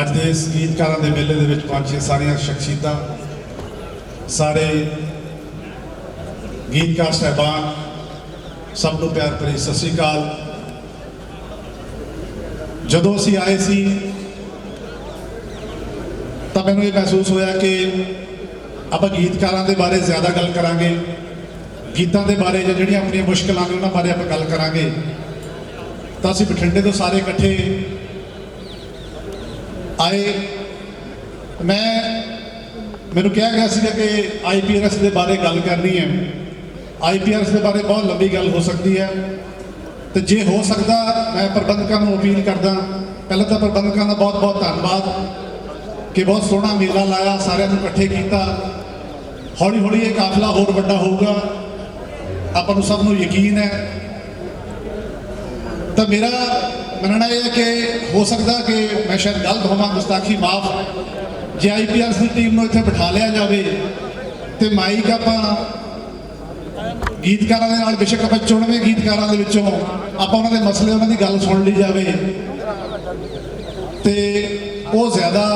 ਅੱਜ ਦੇ ਇਸ ਗੀਤਕਾਰਾਂ ਦੇ ਮੇਲੇ ਦੇ ਵਿੱਚ ਪਹੁੰਚੇ ਸਾਰੀਆਂ ਸ਼ਖਸੀਅਤਾਂ, ਸਾਰੇ ਗੀਤਕਾਰ ਸਹਿਬਾਨ, ਸਭ ਨੂੰ ਪਿਆਰ ਭਰੀ ਸਤਿ ਸ੍ਰੀ ਅਕਾਲ। ਜਦੋਂ ਅਸੀਂ ਆਏ ਸੀ, ਤਾਂ ਮੈਨੂੰ ਇਹ ਮਹਿਸੂਸ ਹੋਇਆ ਕਿ ਆਪਾਂ ਗੀਤਕਾਰਾਂ ਦੇ ਬਾਰੇ ਜ਼ਿਆਦਾ ਗੱਲ ਕਰਾਂਗੇ, ਗੀਤਾਂ ਦੇ ਬਾਰੇ ਜਾਂ ਜਿਹੜੀਆਂ ਆਪਣੀਆਂ ਮੁਸ਼ਕਲਾਂ ਨੇ ਉਹਨਾਂ ਬਾਰੇ ਆਪਾਂ ਗੱਲ ਕਰਾਂਗੇ। ਤਾਂ ਅਸੀਂ ਬਠਿੰਡੇ ਤੋਂ ਸਾਰੇ ਇਕੱਠੇ ਆਏ। ਮੈਂ, ਮੈਨੂੰ ਕਿਹਾ ਗਿਆ ਸੀਗਾ ਕਿ ਆਈਪੀਆਰਐਸ ਦੇ ਬਾਰੇ ਗੱਲ ਕਰਨੀ ਹੈ। ਆਈਪੀਆਰਐਸ ਦੇ ਬਾਰੇ ਬਹੁਤ ਲੰਬੀ ਗੱਲ ਹੋ ਸਕਦੀ ਹੈ। ਤੇ ਜੇ ਹੋ ਸਕਦਾ, ਮੈਂ ਪ੍ਰਬੰਧਕਾਂ ਨੂੰ ਅਪੀਲ ਕਰਦਾ, ਪਹਿਲਾਂ ਤਾਂ ਪ੍ਰਬੰਧਕਾਂ ਦਾ ਬਹੁਤ ਬਹੁਤ ਧੰਨਵਾਦ ਕਿ ਬਹੁਤ ਸੋਹਣਾ ਮੇਲਾ ਲਾਇਆ, ਸਾਰਿਆਂ ਨੂੰ ਇਕੱਠੇ ਕੀਤਾ। ਹੌਲੀ ਹੌਲੀ ਇਹ ਕਾਫਲਾ ਹੋਰ ਵੱਡਾ ਹੋਊਗਾ। ਆਪਾਂ ਨੂੰ ਸਭ ਨੂੰ ਯਕੀਨ ਹੈ। ਤਾਂ ਮੇਰਾ ਮੰਨਣਾ ਇਹ ਹੈ ਕਿ ਹੋ ਸਕਦਾ ਕਿ ਮੈਂ ਸ਼ਾਇਦ ਗਲਤ ਹੋਵਾਂ, ਗੁਸਤਾਖੀ ਮਾਫ। ਜੇ ਆਈਪੀਐਸ ਦੀ ਟੀਮ ਨੂੰ ਇੱਥੇ ਬਿਠਾ ਲਿਆ ਜਾਵੇ ਤੇ ਮਾਈਕ ਆਪਾਂ ਗੀਤਕਾਰਾਂ ਦੇ ਨਾਲ, ਬੇਸ਼ੱਕ ਆਪਾਂ ਚੁਣਵੇਂ ਗੀਤਕਾਰਾਂ ਦੇ ਵਿੱਚੋਂ ਆਪਾਂ ਉਹਨਾਂ ਦੇ ਮਸਲੇ, ਉਹਨਾਂ ਦੀ ਗੱਲ ਸੁਣ ਲਈ ਜਾਵੇ ਤੇ ਉਹ ਜ਼ਿਆਦਾ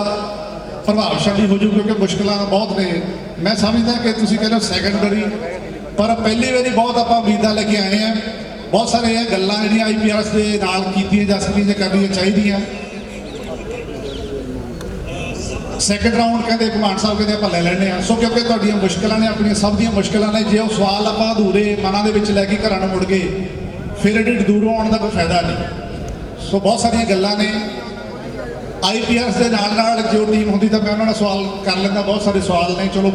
ਪ੍ਰਭਾਵਸ਼ਾਲੀ ਹੋ ਜੂ ਕਿਉਂਕਿ ਮੁਸ਼ਕਲਾਂ ਬਹੁਤ ਨੇ। ਮੈਂ ਸਮਝਦਾ ਕਿ ਤੁਸੀਂ ਕਹਿੰਦੇ ਹੋ ਸੈਕੰਡਰੀ ਪਰ ਪਹਿਲੀ ਵਾਰੀ ਬਹੁਤ ਆਪਾਂ ਉਮੀਦਾਂ ਲੈ ਕੇ ਆਏ ਆ। ਬਹੁਤ ਸਾਰੇ ਗੱਲਾਂ ਜਿਹੜੀਆਂ ਆਈਪੀਆਰਐਸ ਦੇ ਨਾਲ ਕੀਤੀਆਂ ਜਾ ਸਕਦੀਆਂ ਜਾਂ ਕਰਨੀਆਂ ਚਾਹੀਦੀਆਂ। ਸੈਕੰਡ ਰਾਉਂਡ ਕਹਿੰਦੇ ਕੁਮਾਨ ਸਾਹਿਬ ਕਹਿੰਦੇ ਆਪਾਂ ਲੈ ਲੈਣੇ ਆ ਸੋ ਕਿਉਂਕਿ ਤੁਹਾਡੀਆਂ ਮੁਸ਼ਕਲਾਂ ਨੇ, ਆਪਣੀਆਂ ਸਭ ਦੀਆਂ ਮੁਸ਼ਕਲਾਂ ਨੇ, ਜੇ ਉਹ ਸਵਾਲ ਆਪਾਂ ਅਧੂਰੇ ਮਨਾਂ ਦੇ ਵਿੱਚ ਲੈ ਕੇ ਘਰਾਂ ਨੂੰ ਮੁੜ ਗਏ, ਫਿਰ ਐਡੀ ਦੂਰੋਂ ਆਉਣ ਦਾ ਕੋਈ ਫਾਇਦਾ ਨਹੀਂ। ਸੋ ਬਹੁਤ ਸਾਰੀਆਂ ਗੱਲਾਂ ਨੇ। ਆਈਪੀਐਸ ਦੇ ਨਾਲ ਨਾਲ ਜੋ ਟੀਮ ਹੁੰਦੀ ਤਾਂ ਮੈਂ ਉਹਨਾਂ ਨਾਲ ਸਵਾਲ ਕਰ ਲੈਂਦਾ, ਬਹੁਤ ਸਾਰੇ ਸਵਾਲ ਨੇ। ਚਲੋ,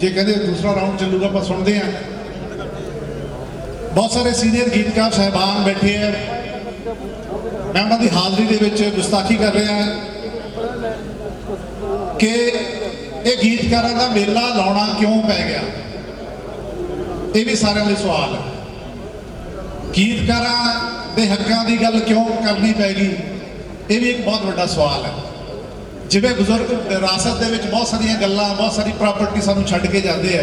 ਜੇ ਕਹਿੰਦੇ ਦੂਸਰਾ ਰਾਉਂਡ ਚੱਲੂਗਾ, ਆਪਾਂ ਸੁਣਦੇ ਆਂ ਬਹੁਤ ਸਾਰੇ ਸੀਨੀਅਰ ਗੀਤਕਾਰ ਸਹਿਬਾਨ ਬੈਠੇ ਆ। ਮੈਂ ਉਹਨਾਂ ਦੀ ਹਾਜ਼ਰੀ ਦੇ ਵਿੱਚ ਗੁਸਤਾਖੀ ਕਰ ਰਿਹਾ ਕਿ ਇਹ ਗੀਤਕਾਰਾਂ ਦਾ ਮੇਲਾ ਲਾਉਣਾ ਕਿਉਂ ਪੈ ਗਿਆ? ਇਹ ਵੀ ਸਾਰਿਆਂ ਲਈ ਸਵਾਲ ਹੈ। ਗੀਤਕਾਰਾਂ ਦੇ ਹੱਕਾਂ ਦੀ ਗੱਲ ਕਿਉਂ ਕਰਨੀ ਪੈ ਗਈ ਇਹ ਵੀ ਇੱਕ ਬਹੁਤ ਵੱਡਾ ਸਵਾਲ ਹੈ। ਜਿਵੇਂ ਬਜ਼ੁਰਗ ਵਿਰਾਸਤ ਦੇ ਵਿੱਚ ਬਹੁਤ ਸਾਰੀਆਂ ਗੱਲਾਂ, ਬਹੁਤ ਸਾਰੀ ਪ੍ਰਾਪਰਟੀ ਸਾਨੂੰ ਛੱਡ ਕੇ ਜਾਂਦੇ ਆ।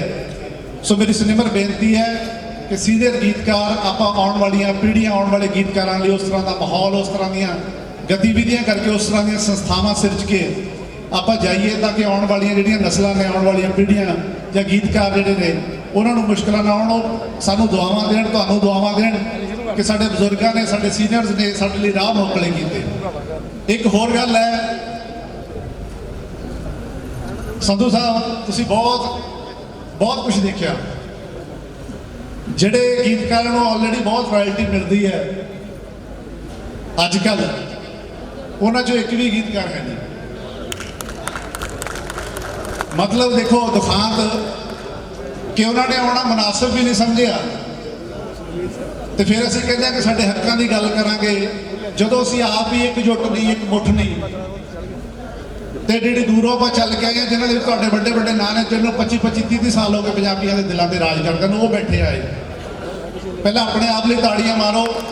ਸੋ ਮੇਰੀ ਸੁਨਿਮਰ ਬੇਨਤੀ ਹੈ ਕਿ ਸੀਨੀਅਰ ਗੀਤਕਾਰ ਆਪਾਂ ਆਉਣ ਵਾਲੀਆਂ, ਪੀੜ੍ਹੀਆਂ ਆਉਣ ਵਾਲੇ ਗੀਤਕਾਰਾਂ ਲਈ ਉਸ ਤਰ੍ਹਾਂ ਦਾ ਮਾਹੌਲ, ਉਸ ਤਰ੍ਹਾਂ ਦੀਆਂ ਗਤੀਵਿਧੀਆਂ ਕਰਕੇ, ਉਸ ਤਰ੍ਹਾਂ ਦੀਆਂ ਸੰਸਥਾਵਾਂ ਸਿਰਜ ਕੇ ਆਪਾਂ ਜਾਈਏ ਤਾਂ ਕਿ ਆਉਣ ਵਾਲੀਆਂ ਜਿਹੜੀਆਂ ਨਸਲਾਂ ਨੇ, ਆਉਣ ਵਾਲੀਆਂ ਪੀੜ੍ਹੀਆਂ ਜਾਂ ਗੀਤਕਾਰ ਜਿਹੜੇ ਨੇ, ਉਹਨਾਂ ਨੂੰ ਮੁਸ਼ਕਲਾਂ ਨਾ ਆਉਣ ਸਾਨੂੰ ਦੁਆਵਾਂ ਦੇਣ, ਤੁਹਾਨੂੰ ਦੁਆਵਾਂ ਦੇਣ ਕਿ ਸਾਡੇ ਬਜ਼ੁਰਗਾਂ ਨੇ, ਸਾਡੇ ਸੀਨੀਅਰਸ ਨੇ ਸਾਡੇ ਲਈ ਰਾਹ ਮੋਕਲੇ ਕੀਤੇ। ਇੱਕ ਹੋਰ ਗੱਲ ਹੈ, ਸੰਧੂ ਸਾਹਿਬ, ਤੁਸੀਂ ਬਹੁਤ ਬਹੁਤ ਕੁਝ ਦੇਖਿਆ। ਜਿਹੜੇ ਗੀਤਕਾਰਾਂ ਨੂੰ ਆਲਰੇਡੀ ਬਹੁਤ ਰਾਇਲਟੀ ਮਿਲਦੀ ਹੈ ਅੱਜ ਕੱਲ ਉਹਨਾਂ ਚੋਂ ਇੱਕ ਵੀ ਗੀਤਕਾਰ ਹੈ ਨਹੀਂ। ਮਤਲਬ ਦੇਖੋ, ਦੁਖਾਂਤ ਕਿ ਉਹਨਾਂ ਨੇ ਆਉਣਾ ਮناسب ਵੀ ਨਹੀਂ ਸਮਝਿਆ। ਤੇ ਫਿਰ ਅਸੀਂ ਕਹਿੰਦੇ ਕਿ ਸਾਡੇ ਹੱਕਾਂ ਦੀ ਗੱਲ ਕਰਾਂਗੇ। ਜਦੋਂ ਅਸੀਂ ਆਪ ਹੀ ਇੱਕ ਜੁੱਟ ਨਹੀਂ ਇੱਕ ਮੁੱਠ ਨਹੀਂ ਤੇ ਜਿਹੜੀ ਦੂਰੋਂ ਆਪਾਂ ਚੱਲ ਕੇ ਆਏ ਆ, ਜਿਨ੍ਹਾਂ ਦੇ ਤੁਹਾਡੇ ਵੱਡੇ ਵੱਡੇ ਨਾਂ ਨੇ ਜਿਹਨੂੰ 25 25 30 30 ਸਾਲ ਹੋ ਗਏ ਪੰਜਾਬੀਆਂ ਦੇ ਦਿਲਾਂ ਤੇ ਰਾਜ ਕਰਦੇ ਨੂੰ ਉਹ ਬੈਠੇ ਆਏ ਪਹਿਲਾਂ ਆਪਣੇ ਆਪ ਲਈ ਤਾੜੀਆਂ ਮਾਰੋ।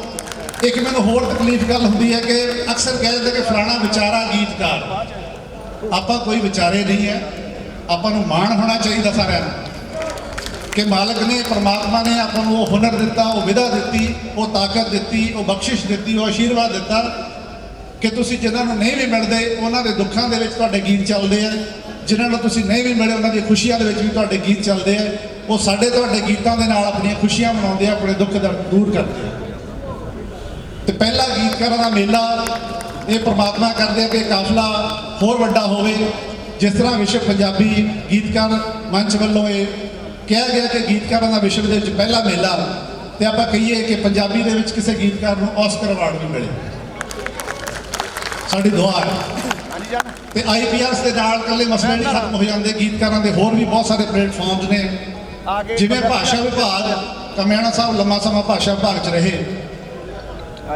ਇੱਕ ਮੈਨੂੰ ਹੋਰ ਤਕਲੀਫ ਗੱਲ ਹੁੰਦੀ ਹੈ ਕਿ ਅਕਸਰ ਕਹਿ ਦਿੰਦੇ ਕਿ ਫਲਾਣਾ ਵਿਚਾਰਾ ਗੀਤਕਾਰ। ਆਪਾਂ ਕੋਈ ਵਿਚਾਰੇ ਨਹੀਂ ਹੈ। ਆਪਾਂ ਨੂੰ ਮਾਣ ਹੋਣਾ ਚਾਹੀਦਾ ਸਾਰਿਆਂ ਨੂੰ। ਕਿ ਮਾਲਕ ਨੇ ਪਰਮਾਤਮਾ ਨੇ ਆਪਾਂ ਨੂੰ ਉਹ ਹੁਨਰ ਦਿੱਤਾ ਉਹ ਵਿਦਾ ਦਿੱਤੀ ਉਹ ਤਾਕਤ ਦਿੱਤੀ ਉਹ ਬਖਸ਼ਿਸ਼ ਦਿੱਤੀ ਉਹ ਆਸ਼ੀਰਵਾਦ ਦਿੱਤਾ। ਕਿ ਤੁਸੀਂ ਜਿਨ੍ਹਾਂ ਨੂੰ ਨਹੀਂ ਵੀ ਮਿਲਦੇ, ਉਹਨਾਂ ਦੇ ਦੁੱਖਾਂ ਦੇ ਵਿੱਚ ਤੁਹਾਡੇ ਗੀਤ ਚੱਲਦੇ ਆ। ਜਿਨ੍ਹਾਂ ਨੂੰ ਤੁਸੀਂ ਨਹੀਂ ਵੀ ਮਿਲੇ, ਉਹਨਾਂ ਦੀਆਂ ਖੁਸ਼ੀਆਂ ਦੇ ਵਿੱਚ ਵੀ ਤੁਹਾਡੇ ਗੀਤ ਚੱਲਦੇ ਆ। ਉਹ ਸਾਡੇ ਤੁਹਾਡੇ ਗੀਤਾਂ ਦੇ ਨਾਲ ਆਪਣੀਆਂ ਖੁਸ਼ੀਆਂ ਮਨਾਉਂਦੇ ਆ, ਆਪਣੇ ਦੁੱਖ ਦਰਦ ਦੂਰ ਕਰਦੇ ਆ। ਤੇ ਪਹਿਲਾ ਗੀਤਕਾਰਾਂ ਦਾ ਮੇਲਾ, ਇਹ ਪ੍ਰਮਾਤਮਾ ਕਰਦੇ ਆ ਕਿ ਕਾਫਲਾ ਹੋਰ ਵੱਡਾ ਹੋਵੇ। ਜਿਸ ਤਰ੍ਹਾਂ ਵਿਸ਼ਵ ਪੰਜਾਬੀ ਗੀਤਕਾਰ ਮੰਚ ਵੱਲੋਂ ਇਹ ਕਿਹਾ ਗਿਆ ਕਿ ਗੀਤਕਾਰਾਂ ਦਾ ਵਿਸ਼ਵ ਦੇ ਵਿੱਚ ਪਹਿਲਾ ਮੇਲਾ। ਤੇ ਆਪਾਂ ਕਹੀਏ ਕਿ ਪੰਜਾਬੀ ਦੇ ਵਿੱਚ ਕਿਸੇ ਗੀਤਕਾਰ ਨੂੰ ਆਸਕਰ ਅਵਾਰਡ ਵੀ ਮਿਲੇ ਸਾਡੀ ਦੁਆ ਹੈ। ਤੇ ਆਈਪੀਆਰਸ ਦੇ ਨਾਲ ਇਕੱਲੇ ਮਸਲੇ ਨਹੀਂ ਖਤਮ ਹੋ ਜਾਂਦੇ ਗੀਤਕਾਰਾਂ ਦੇ ਹੋਰ ਵੀ ਬਹੁਤ ਸਾਰੇ ਪਲੇਟਫਾਰਮਸ ਨੇ। ਜਿਵੇਂ ਭਾਸ਼ਾ ਵਿਭਾਗ ਕਮਿਆਣਾ ਸਾਹਿਬ ਲੰਮਾ ਸਮਾਂ ਭਾਸ਼ਾ ਵਿਭਾਗ 'ਚ ਰਹੇ।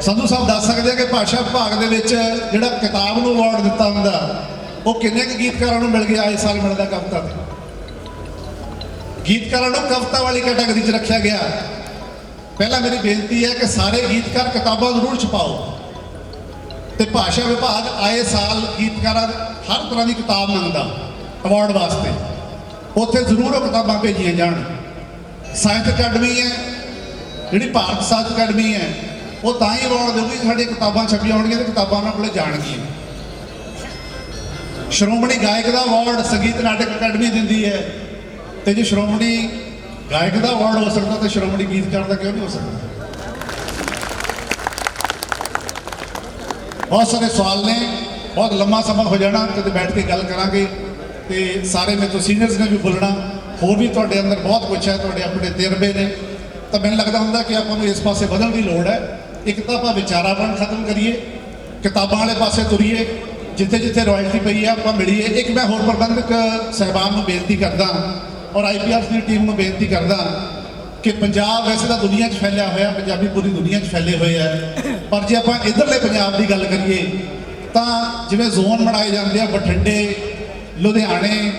ਸੰਧੂ ਸਾਹਿਬ ਦੱਸ ਸਕਦੇ ਆ ਕਿ ਭਾਸ਼ਾ ਵਿਭਾਗ ਦੇ ਵਿੱਚ ਜਿਹੜਾ ਕਿਤਾਬ ਨੂੰ ਅਵਾਰਡ ਦਿੱਤਾ ਹੁੰਦਾ ਉਹ ਕਿੰਨੇ ਕੁ ਗੀਤਕਾਰਾਂ ਨੂੰ ਮਿਲ ਗਿਆ ਇਸ ਸਾਲ ਮਿਲਦਾ ਕਵਿਤਾ ਤੇ? ਗੀਤਕਾਰਾਂ ਨੂੰ ਕਵਿਤਾ ਵਾਲੀ ਕੈਟਾਗਰੀ 'ਚ ਰੱਖਿਆ ਗਿਆ। ਪਹਿਲਾਂ ਮੇਰੀ ਬੇਨਤੀ ਹੈ ਕਿ ਸਾਰੇ ਗੀਤਕਾਰ ਕਿਤਾਬਾਂ ਜ਼ਰੂਰ ਛਪਾਓ। ਤੇ ਭਾਸ਼ਾ ਵਿਭਾਗ ਆਏ ਸਾਲ ਗੀਤਕਾਰਾਂ ਹਰ ਤਰ੍ਹਾਂ ਦੀ ਕਿਤਾਬ ਮੰਗਦਾ ਅਵਾਰਡ ਵਾਸਤੇ। ਉੱਥੇ ਜ਼ਰੂਰ ਉਹ ਕਿਤਾਬਾਂ ਭੇਜੀਆਂ ਜਾਣ। ਸਾਹਿਤ ਅਕੈਡਮੀ ਹੈ, ਜਿਹੜੀ ਭਾਰਤ ਸਾਹਿਤ ਅਕੈਡਮੀ ਹੈ, ਉਹ ਤਾਂ ਹੀ ਅਵਾਰਡ ਦੇਊਗੀ ਜੇ ਸਾਡੀਆਂ ਕਿਤਾਬਾਂ ਛਪੀਆਂ ਹੋਣਗੀਆਂ ਤੇ ਕਿਤਾਬਾਂ ਉਹਨਾਂ ਕੋਲੇ ਜਾਣਗੀਆਂ। ਸ਼੍ਰੋਮਣੀ ਗਾਇਕ ਦਾ ਅਵਾਰਡ ਸੰਗੀਤ ਨਾਟਕ ਅਕੈਡਮੀ ਦਿੰਦੀ ਹੈ। ਤੇ ਜੇ ਸ਼੍ਰੋਮਣੀ ਗਾਇਕ ਦਾ ਅਵਾਰਡ ਹੋ ਸਕਦਾ ਤਾਂ ਸ਼੍ਰੋਮਣੀ ਗੀਤਕਾਰ ਦਾ ਕਿਉਂ ਨਹੀਂ ਹੋ ਸਕਦਾ? ਬਹੁਤ ਸਾਰੇ ਸਵਾਲ ਨੇ, ਬਹੁਤ ਲੰਮਾ ਸਮਾਂ ਹੋ ਜਾਣਾ ਕਦੇ ਬੈਠ ਕੇ ਗੱਲ ਕਰਾਂਗੇ। ਤੇ ਸਾਰੇ ਮੇਰੇ ਤੋਂ ਸੀਨੀਅਰਸ ਨੇ ਵੀ ਬੋਲਣਾ, ਹੋਰ ਵੀ ਤੁਹਾਡੇ ਅੰਦਰ ਬਹੁਤ ਕੁਝ ਹੈ, ਤੁਹਾਡੇ ਆਪਣੇ ਤਜਰਬੇ ਨੇ। ਤਾਂ ਮੈਨੂੰ ਲੱਗਦਾ ਹੁੰਦਾ ਕਿ ਆਪਾਂ ਨੂੰ ਇਸ ਪਾਸੇ ਵਧਣ ਦੀ ਲੋੜ ਹੈ। ਇੱਕ ਤਾਂ ਆਪਾਂ ਵਿਚਾਰਾਵਣ ਖਤਮ ਕਰੀਏ, ਕਿਤਾਬਾਂ ਵਾਲੇ ਪਾਸੇ ਤੁਰੀਏ ਜਿੱਥੇ ਜਿੱਥੇ ਰਾਇਲਟੀ ਪਈ ਹੈ, ਆਪਾਂ ਮਿਲੀਏ। ਇੱਕ ਮੈਂ ਹੋਰ ਪ੍ਰਬੰਧਕ ਸਹਿਬਾਨ ਨੂੰ ਬੇਨਤੀ ਕਰਦਾ, ਔਰ ਆਈਪੀਐਸ ਦੀ ਟੀਮ ਨੂੰ ਬੇਨਤੀ ਕਰਦਾ ਕਿ ਪੰਜਾਬ ਵੈਸੇ ਤਾਂ ਦੁਨੀਆ 'ਚ ਫੈਲਿਆ ਹੋਇਆ, ਪੰਜਾਬੀ ਪੂਰੀ ਦੁਨੀਆ 'ਚ ਫੈਲੇ ਹੋਏ ਆ। ਪਰ ਜੇ ਆਪਾਂ ਇਧਰਲੇ ਪੰਜਾਬ ਦੀ ਗੱਲ ਕਰੀਏ, ਤਾਂ ਜਿਵੇਂ ਜ਼ੋਨ ਬਣਾਏ ਜਾਂਦੇ ਆ, ਬਠਿੰਡੇ, ਲੁਧਿਆਣੇ,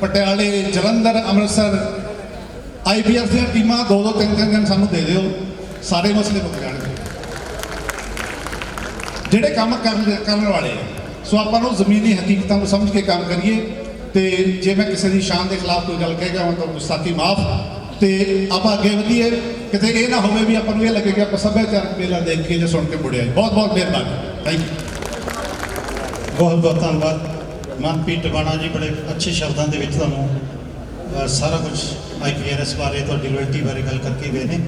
ਪਟਿਆਲੇ, ਜਲੰਧਰ, ਅੰਮ੍ਰਿਤਸਰ ਆਈਪੀਐਸ ਦੀਆਂ ਟੀਮਾਂ ਦੋ ਦੋ, ਤਿੰਨ ਤਿੰਨ ਦਿਨ ਸਾਨੂੰ ਦੇ ਦਿਓ। ਸਾਰੇ ਮਸਲੇ ਮੁੱਕ ਜਾਣਗੇ। ਜਿਹੜੇ ਕੰਮ ਕਰਨ ਵਾਲੇ ਆ। ਸੋ ਆਪਾਂ ਨੂੰ ਜ਼ਮੀਨੀ ਹਕੀਕਤਾਂ ਨੂੰ ਸਮਝ ਕੇ ਕੰਮ ਕਰੀਏ। ਤੇ ਜੇ ਮੈਂ ਕਿਸੇ ਦੀ ਸ਼ਾਨ ਦੇ ਖਿਲਾਫ ਕੋਈ ਗੱਲ ਕਹਿ ਗਿਆ ਹਾਂ ਤਾਂ ਗੁਸਤਾਖੀ ਮਾਫ। ਤੇ ਆਪਾਂ ਅੱਗੇ ਵਧੀਏ ਕਿਤੇ ਇਹ ਨਾ ਹੋਵੇ ਵੀ ਆਪਾਂ ਨੂੰ ਇਹ ਲੱਗੇ ਕਿ ਆਪਾਂ ਸੱਭਿਆਚਾਰਕ ਮੇਲਾ ਦੇਖ ਕੇ ਜਾਂ ਸੁਣ ਕੇ ਮੁੜਿਆ ਬਹੁਤ ਬਹੁਤ ਮਿਹਰਬਾਨੀ। ਥੈਂਕ ਯੂ ਬਹੁਤ ਬਹੁਤ ਧੰਨਵਾਦ। ਮਨਪ੍ਰੀਤ ਟਵਾਣਾ ਜੀ ਬੜੇ ਅੱਛੇ ਸ਼ਬਦਾਂ ਦੇ ਵਿੱਚ ਤੁਹਾਨੂੰ ਅ, ਸਾਰਾ ਕੁਝ ਆਈਪੀਆਰਐਸ ਬਾਰੇ ਤੁਹਾਡੀ ਲੋਇਲਟੀ ਬਾਰੇ ਗੱਲ ਕਰਕੇ ਗਏ ਨੇ।